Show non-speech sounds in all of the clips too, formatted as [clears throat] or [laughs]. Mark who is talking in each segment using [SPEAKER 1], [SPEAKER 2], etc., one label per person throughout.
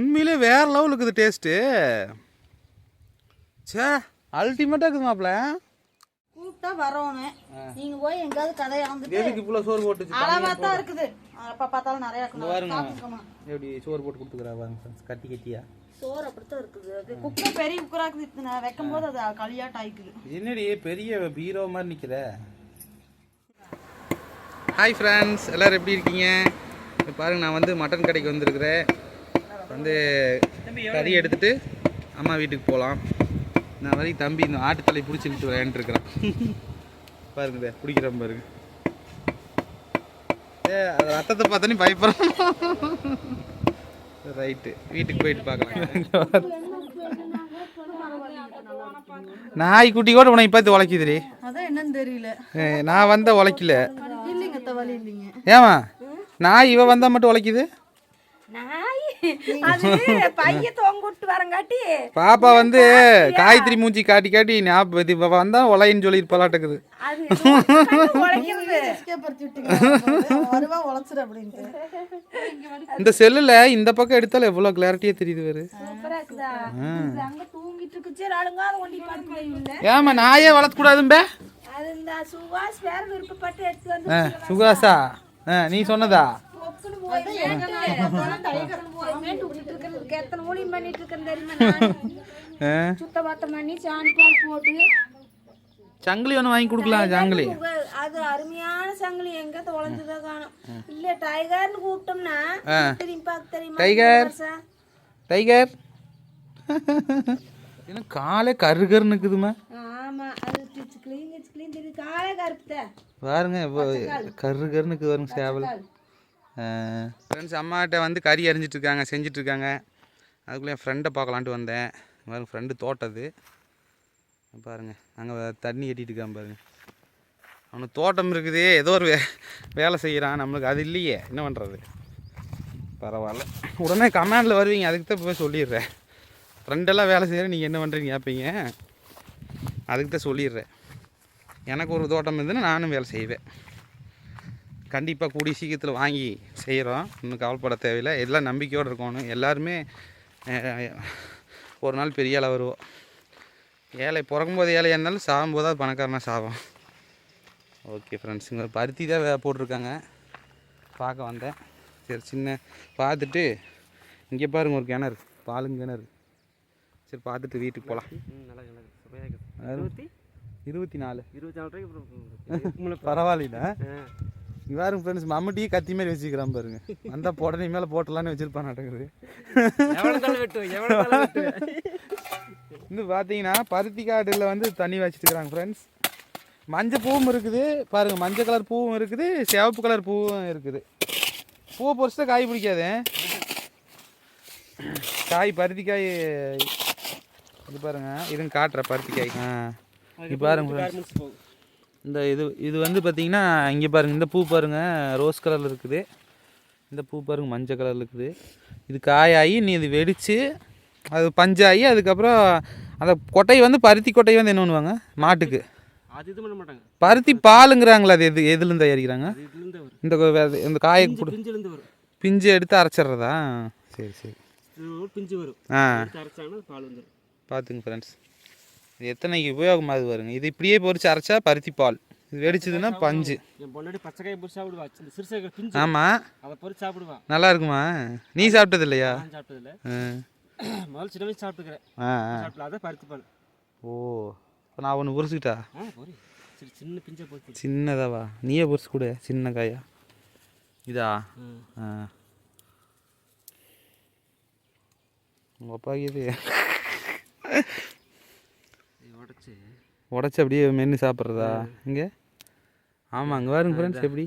[SPEAKER 1] உண்மையிலே வேற லெவல் இருக்குது டேஸ்ட்டு சே அல்டிமேட்டாக இருக்குது மாப்பிள்ள
[SPEAKER 2] கூப்பிட்டா வரணும் நீங்க போய் எங்காவது கதையை வந்துட்டு
[SPEAKER 1] எதுக்கு இவ்வளோ சோறு போட்டு
[SPEAKER 2] அளவா தான் இருக்குது. அப்ப பார்த்தாலும் நிறைய இருக்கணும்
[SPEAKER 1] பாருங்க. எப்படி சோறு போட்டு கொடுத்துக்கிறா பாருங்க. கட்டி கட்டியா.
[SPEAKER 2] சோறு அப்படித்தான் இருக்குது. குக்கர் பெரிய குக்கரா இருக்குது நான் வைக்கும் போது அது களியாட்ட ஆயிக்குது.
[SPEAKER 1] என்னடி பெரிய பீரோ மாதிரி நிற்கிற ஹாய் ஃப்ரெண்ட்ஸ் எல்லோரும் எப்படி இருக்கீங்க? பாருங்க நான் வந்து மட்டன் கடைக்கு வந்திருக்கிறேன். வந்து கறி எடுத்துட்டு அம்மா வீட்டுக்கு போகலாம் நான் வரைக்கும் தம்பி இந்த ஆட்டுத்தலை பிடிச்சிக்கிட்டு விளையாண்டுருக்கிறேன். பாருங்க பிடிக்கிறேன் பாருங்க. ஏ அது ரத்தத்தை பார்த்தோன்னே பயப்படுறோம் ரைட்டு வீட்டுக்கு போயிட்டு பார்க்கலாம். நாய்க்குட்டி கூட உனக்கு பார்த்து உழைக்குதுடி.
[SPEAKER 2] என்னன்னு தெரியல.
[SPEAKER 1] நான் வந்த உழைக்கல. ஏமா நாய் இவ வந்தா மட்டும் உழைக்குது? [laughs] பாப்பா வந்து காயத்ரி மூஞ்சி காட்டி காட்டி ஞாபகம் இவ வந்தா உலைன்னு சொல்லி பலாட்டக்குது. இந்த செல்லுல இந்த பக்கம் எடுத்தாலும் எவ்வளவு கிளாரிட்டியா தெரியுது வேறு ஏமா நாயே வளர்த்த கூடாதும்பே?
[SPEAKER 3] அது இந்த சுவாஸ் வேற விருப்பப்பட்டு எடுத்து வந்து
[SPEAKER 1] சுகாசா ஆ, நீ சொன்னதா?
[SPEAKER 3] எத்தனை ஊழியம் பண்ணிட்டு இருக்கேன் தெரியுமா சுத்தபத்தம் பண்ணி சாணி பால் போட்டு.
[SPEAKER 1] சங்கிலி ஒன்று வாங்கி கொடுக்கலாம் சங்கிலி.
[SPEAKER 3] அது அருமையான சங்கிலி. எங்க தொலைஞ்சதா காணும். இல்ல டைகர்னு கூப்பிட்டோம்னா திரும்பி பார்க்க தெரியுமா?
[SPEAKER 1] டைகர். டைகர் என்ன காலே கருகருன்னு இருக்குதுமா
[SPEAKER 3] ஆமா அது கிளீன் கிளீன் தெரியுது. காலே கருப்புத்த
[SPEAKER 1] பாருங்க இப்போ கரு கருனுக்கு வருங்க சேவல். ஃப்ரெண்ட்ஸ் அம்மாட்ட வந்து கறி அரிஞ்சிட்டு இருக்காங்க அதுக்குள்ளே என் ஃப்ரெண்டை பார்க்கலான்ட்டு வந்தேன். பாருங்க ஃப்ரெண்டு தோட்டது. பாருங்கள் அங்கே தண்ணி கட்டிகிட்டு இருக்கான் பாருங்கள் அவனுக்கு தோட்டம் இருக்குது ஏதோ ஒரு வே வேலை செய்கிறான் நம்மளுக்கு அது இல்லையே என்ன பண்ணுறது பரவாயில்ல. உடனே கமாண்டில் வருவீங்க அதுக்கு தான் போய் சொல்லிடுறேன். ஃப்ரெண்டெல்லாம் வேலை செய்கிறேன் நீங்கள் என்ன பண்ணுறீங்க கேட்பீங்க அதுக்கு தான் சொல்லிடுறேன். எனக்கு ஒரு தோட்டம் இருந்ததுன்னா நானும் வேலை செய்வேன். கண்டிப்பாக கூடிய சீக்கிரத்தில் வாங்கி செய்கிறோம் இன்னும் கவலைப்பட தேவையில்லை. எல்லாம் நம்பிக்கையோடு இருக்கணும். எல்லாருமே ஒரு நாள் பெரிய ஆளாக வருவோம். ஏழை பிறக்கும்போது ஏழையாக இருந்தாலும் சாகும்போது அது பணக்காரனாக சாகும். ஓகே ஃப்ரெண்ட்ஸ் இங்கே பருத்தி தான் போட்டிருக்காங்க. பார்க்க வந்தேன். சரி சின்ன பார்த்துட்டு இங்கே பாருங்க ஒரு கிணறு. பாலுங்க கிணறு. சரி பார்த்துட்டு வீட்டுக்கு போகலாம் இருபத்தி? நாலு.
[SPEAKER 4] இருபத்தி நாலு
[SPEAKER 1] பரவாயில்ல இங்க பாருங்க ஃப்ரெண்ட்ஸ் மம்முட்டியே கத்தி மாதிரி வச்சுக்கிறான் பாருங்க. வந்தா உடனே மேலே போட்டலான்னு வச்சிருப்பான் நடக்குது வந்து பார்த்தீங்கன்னா பருத்தி காட்டில் வந்து தண்ணி வச்சுட்டு இருக்கிறாங்க ஃப்ரெண்ட்ஸ் மஞ்சள் பூவும் இருக்குது பாருங்க மஞ்சள் கலர் பூவும் இருக்குது சிவப்பு கலர் பூவும் இருக்குது. பூவை பொறிச்சுட்டா காய் பிடிக்காது. காய் பருத்தி காய் இது பாருங்க இதுங்க காட்டுற பருத்தி காய் ஆ இது பாருங்க இந்த இது இது வந்து பார்த்தீங்கன்னா இங்கே பாருங்க இந்த பூ பாருங்க ரோஸ் கலரில் இருக்குது. இந்த பூ பாருங்க மஞ்சள் கலரில் இருக்குது. இது காயாகி நீ இது வெடித்து அது பஞ்சாகி அதுக்கப்புறம் அந்த கொட்டையை வந்து பருத்தி கொட்டையை வந்து என்ன பண்ணுவாங்க? மாட்டுக்கு. பருத்தி பாலுங்கிறாங்களா அது எது எதுலேருந்து தயாரிக்கிறாங்க? இந்த இந்த காயை
[SPEAKER 4] வரும்.
[SPEAKER 1] பிஞ்சு எடுத்து அரைச்சிட்றதா? சரி சரி.
[SPEAKER 4] பிஞ்சு வரும்.
[SPEAKER 1] ஆ. பார்த்துங்க ஃப்ரெண்ட்ஸ் இது எத்தனைக்கு உபயோகமாகுது பாருங்க. இது இப்படியே பொரிச்சு அரைச்சா பருத்தி பால். இது வெடிச்சதுன்னா பஞ்சு.
[SPEAKER 4] பொறிச்சு
[SPEAKER 1] ஆமாம்
[SPEAKER 4] பொறிச்சு
[SPEAKER 1] நல்லா இருக்குமா? நீ சாப்பிட்டது இல்லையா [clears throat] ஓ. இப்போ நான் ஒன்று பொரிச்சுக்கிட்டா?
[SPEAKER 4] ஆ போரி. சரி சின்ன பிஞ்சை பொறிச்சு
[SPEAKER 1] சின்னதாவா? நீயே பொரிச்சு கொடு சின்ன காயா. இதா. ஆ. உங்கள் அப்பாக்கு இது
[SPEAKER 4] இதை. உடச்சி
[SPEAKER 1] உடச்சி அப்படியே மென்று சாப்பிட்றதா? இங்கே? ஆமாம் அங்கே பாருங்க ஃப்ரெண்ட்ஸ் எப்படி?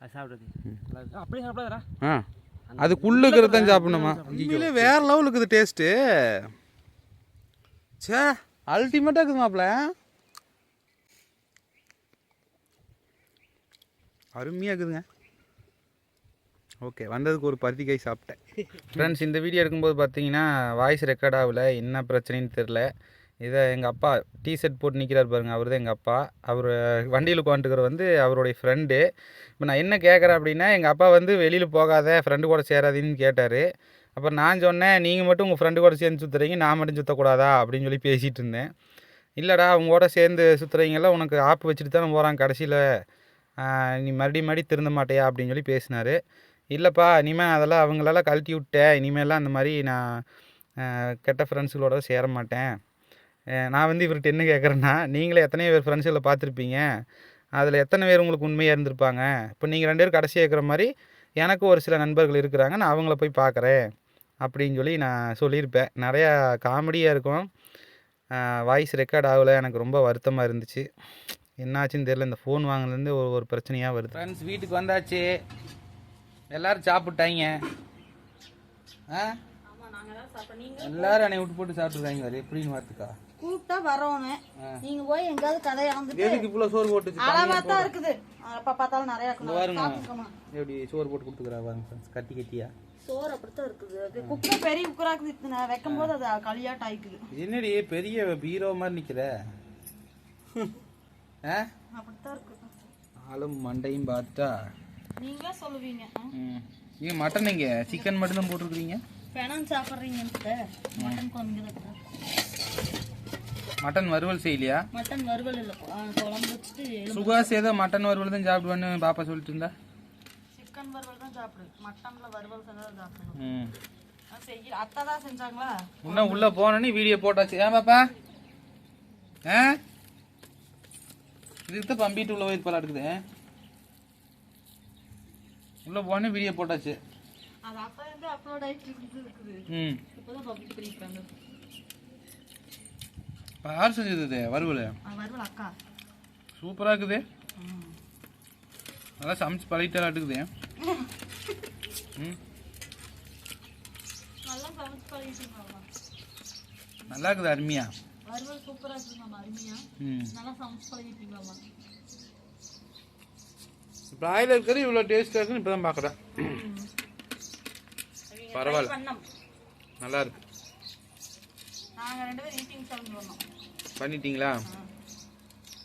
[SPEAKER 4] அது இருக்கு. ஆ, அப்படியே சாப்பிடாதடா.
[SPEAKER 1] ஆ. அதுக்குள்ளே இருக்கிறது தான் சாப்பிடணுமா? உண்மையிலே வேற லெவல் இருக்குது டேஸ்ட்டு சே அல்டிமேட்டாக இருக்குது மாப்பிள்ள அருமையாக இருக்குதுங்க. ஓகே வந்ததுக்கு ஒரு பருத்தி காய் சாப்பிட்டேன். ஃப்ரெண்ட்ஸ் இந்த வீடியோ எடுக்கும்போது பார்த்தீங்கன்னா வாய்ஸ் ரெக்கார்ட் ஆகல. என்ன பிரச்சனைன்னு தெரில இதை எங்கள் அப்பா டீ ஷர்ட் போட்டு நிற்கிறார் பாருங்க. அவர் தான் எங்கள் அப்பா. அவர் வண்டியில் உட்காந்துக்கிற வந்து அவருடைய ஃப்ரெண்டு இப்போ நான் என்ன கேட்குறேன் அப்படின்னா எங்கள் அப்பா வந்து வெளியில் போகாத ஃப்ரெண்டு கூட சேராதீன்னு கேட்டார். அப்புறம் நான் சொன்னேன் நீங்கள் மட்டும் உங்கள் ஃப்ரெண்டு கூட சேர்ந்து சுற்றுறீங்க நான் மட்டும் சுற்றக்கூடாதா அப்படின்னு சொல்லி பேசிகிட்டு இருந்தேன். இல்லைடா அவங்க கூட சேர்ந்து சுற்றுறீங்கல்ல உனக்கு ஆப்பு வச்சுட்டு தானே போகிறான் கடைசியில். நீ மறுபடியும் மறுபடியும் திருந்த மாட்டேயா? அப்படின்னு சொல்லி பேசினார். இல்லைப்பா இனிமேல் அதெல்லாம் அவங்களெல்லாம் கழட்டி விட்டேன். இனிமேலாம் அந்த மாதிரி நான் கெட்ட ஃப்ரெண்ட்ஸுகளோட சேர மாட்டேன். நான் வந்து இவர்கிட்ட என்ன கேட்குறேன்னா நீங்களே எத்தனை பேர் ஃப்ரெண்ட்ஸுகளை பார்த்துருப்பீங்க. அதில் எத்தனை பேர் உங்களுக்கு உண்மையாக இருந்திருப்பாங்க? இப்போ நீங்கள் ரெண்டு பேரும் கடைசியாக இருக்கிற மாதிரி எனக்கு ஒரு சில நண்பர்கள் இருக்கிறாங்க நான் அவங்கள போய் பார்க்குறேன் அப்படின்னு சொல்லி நான் சொல்லியிருப்பேன். நிறையா காமெடியாக இருக்கும். வாய்ஸ் ரெக்கார்ட் ஆகலை எனக்கு ரொம்ப வருத்தமாக இருந்துச்சு. என்னாச்சுன்னு தெரியல இந்த ஃபோன் வாங்கினதுலேருந்து ஒரு ஒரு பிரச்சனையாக வருது. ஃப்ரெண்ட்ஸ் வீட்டுக்கு வந்தாச்சு. எல்லாரும் சாப்பிட்டாங்க. ஆ? எல்லாரும் என்னை விட்டு போட்டு சாப்பிட்ருக்காங்க வேறு எப்படின்னு பார்த்துக்கா.
[SPEAKER 2] கூப்பிட்டா வரணும் நீங்க போய் எங்காவது கதையை வந்துட்டு
[SPEAKER 1] எதுக்கு இவ்வளோ சோறு போட்டு
[SPEAKER 2] அளவா தான் இருக்குது. அப்ப பார்த்தாலும் நிறைய. சாப்பிட்டுக்கோமா
[SPEAKER 1] எப்படி சோறு போட்டு கொடுத்துக்கிறா பாருங்க கட்டி கட்டியா?
[SPEAKER 2] சோறு அப்படித்தான் இருக்குது. குக்கர் பெரிய குக்கரா இருக்குது. நான் வைக்கும் போது அது களியாட்ட ஆயிக்குது.
[SPEAKER 1] என்னடி பெரிய பீரோ மாதிரி நிற்கிற [laughs] ஆ?
[SPEAKER 2] அப்படித்தான் இருக்குது.
[SPEAKER 1] ஆளும் மண்டையும் பார்த்தா
[SPEAKER 2] நீங்களே சொல்லுவீங்க.
[SPEAKER 1] நீங்கள் மட்டன் இங்கே சிக்கன் மட்டும் தான் போட்டிருக்கிறீங்க
[SPEAKER 2] பெணம் சாப்பிட்றீங்கன்ட்டு மட்டன் குழம்பு.
[SPEAKER 1] மட்டன் வறுவல் செய்யலையா?
[SPEAKER 2] மட்டன் வறுவல் இல்லை. குழம்பு வச்சுட்டு
[SPEAKER 1] சுகாஸ் ஏதோ மட்டன் வறுவல் தான் சாப்பிடுவேன்னு பாப்பா சொல்லிட்டு இருந்தா
[SPEAKER 2] சிக்கன் வறுவல் தான் சாப்பிடு. மட்டன்ல வறுவல் செஞ்சா நான் செய்யல அத்தை தான் செஞ்சாங்களா?
[SPEAKER 1] இன்னும் உள்ளே போனோன்னே வீடியோ போட்டாச்சு. ஏன் பாப்பா? ஆ? இதுக்கு தான் பம்பிட்டு உள்ள போய் போல இருக்குது. உள்ளே போனே வீடியோ போட்டாச்சு.
[SPEAKER 2] அது அப்போ வந்து அப்லோட் ஆகிட்டு இருக்குது.
[SPEAKER 1] ம்.
[SPEAKER 2] இப்போதான் பப்ளிக் பண்ணிருக்காங்க
[SPEAKER 1] யார் செஞ்சது இது வறுவல்
[SPEAKER 2] வறுவல் அக்கா.
[SPEAKER 1] சூப்பராக இருக்குது. நல்லா சமைச்சு பழகிட்டால் இருக்குது ம்.
[SPEAKER 2] நல்லா
[SPEAKER 1] இருக்குது அருமையா?
[SPEAKER 2] வறுவல் சூப்பரா இருக்குது நம்ம அருமையா.
[SPEAKER 1] ம்.
[SPEAKER 2] நல்லா சமைச்சு பழகிட்டீங்களாமா
[SPEAKER 1] பிராய்லர் கறி இவ்வளோ டேஸ்ட்டாக இருக்குன்னு இப்போ தான் பார்க்குறேன் பரவாயில்ல.
[SPEAKER 2] பண்ணோம்.
[SPEAKER 1] நல்லா இருக்கு.
[SPEAKER 2] நாங்க ரெண்டு பேரும் ஈட்டிங் பண்ணோம்
[SPEAKER 1] பண்ணிட்டீங்களா?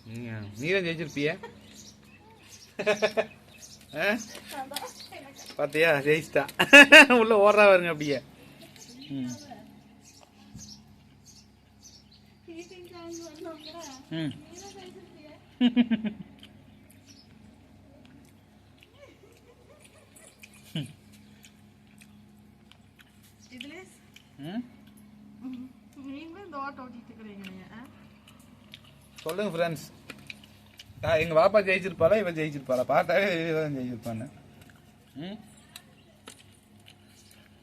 [SPEAKER 1] நீங்கள் நீதான் ஜெயிச்சிருப்பிய? பார்த்தியா ஜெயிச்சிட்டா. உள்ள ஓடுறா வருங்க அப்படியே. ம். ம்.
[SPEAKER 2] இதுலயே
[SPEAKER 1] ம்.
[SPEAKER 2] நீங்களும் இந்த ஓட்ட ஓட்டிட்டு இருக்கிறீங்க நீங்க ஆ?
[SPEAKER 1] சொல்லுங்க ஃப்ரெண்ட்ஸ் எங்கள் பாப்பா ஜெயிச்சிருப்பாளா இவன் ஜெயிச்சிருப்பாளா? பார்த்தாவே இவன் ஜெயிச்சிருப்பான்னு. ம்?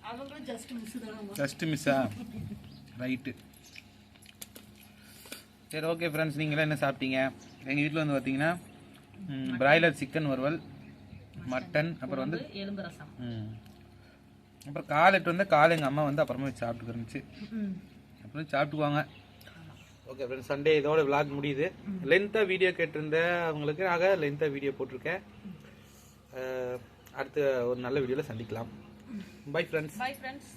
[SPEAKER 2] அவங்களும் ஜஸ்ட் மிஸ் தான்
[SPEAKER 1] ஜஸ்ட் மிஸ்ஸா ரைட்டு சரி ஓகே ஃப்ரெண்ட்ஸ் நீங்களாம் என்ன சாப்பிட்டீங்க? எங்கள் வீட்டில் வந்து பார்த்தீங்கன்னா பிராய்லர் சிக்கன் வறுவல் மட்டன் அப்புறம் வந்து
[SPEAKER 2] எலும்பு ரசம்.
[SPEAKER 1] ம். அப்புறம் காலைட்டு வந்து காலை எங்கள் அம்மா வந்து அப்புறமா வச்சு சாப்பிட்டு இருந்துச்சு அப்புறம் சாப்பிட்டுக்குவாங்க. ஓகே ஃப்ரெண்ட்ஸ் சண்டே இதோட விளாக் முடியுது. லென்த்தாக வீடியோ கேட்டிருந்த அவங்களுக்கு ஆக லென்த்தாக வீடியோ போட்டிருக்கேன். அடுத்து அடுத்த ஒரு நல்ல வீடியோவில் சந்திக்கலாம். Bye friends
[SPEAKER 2] bye friends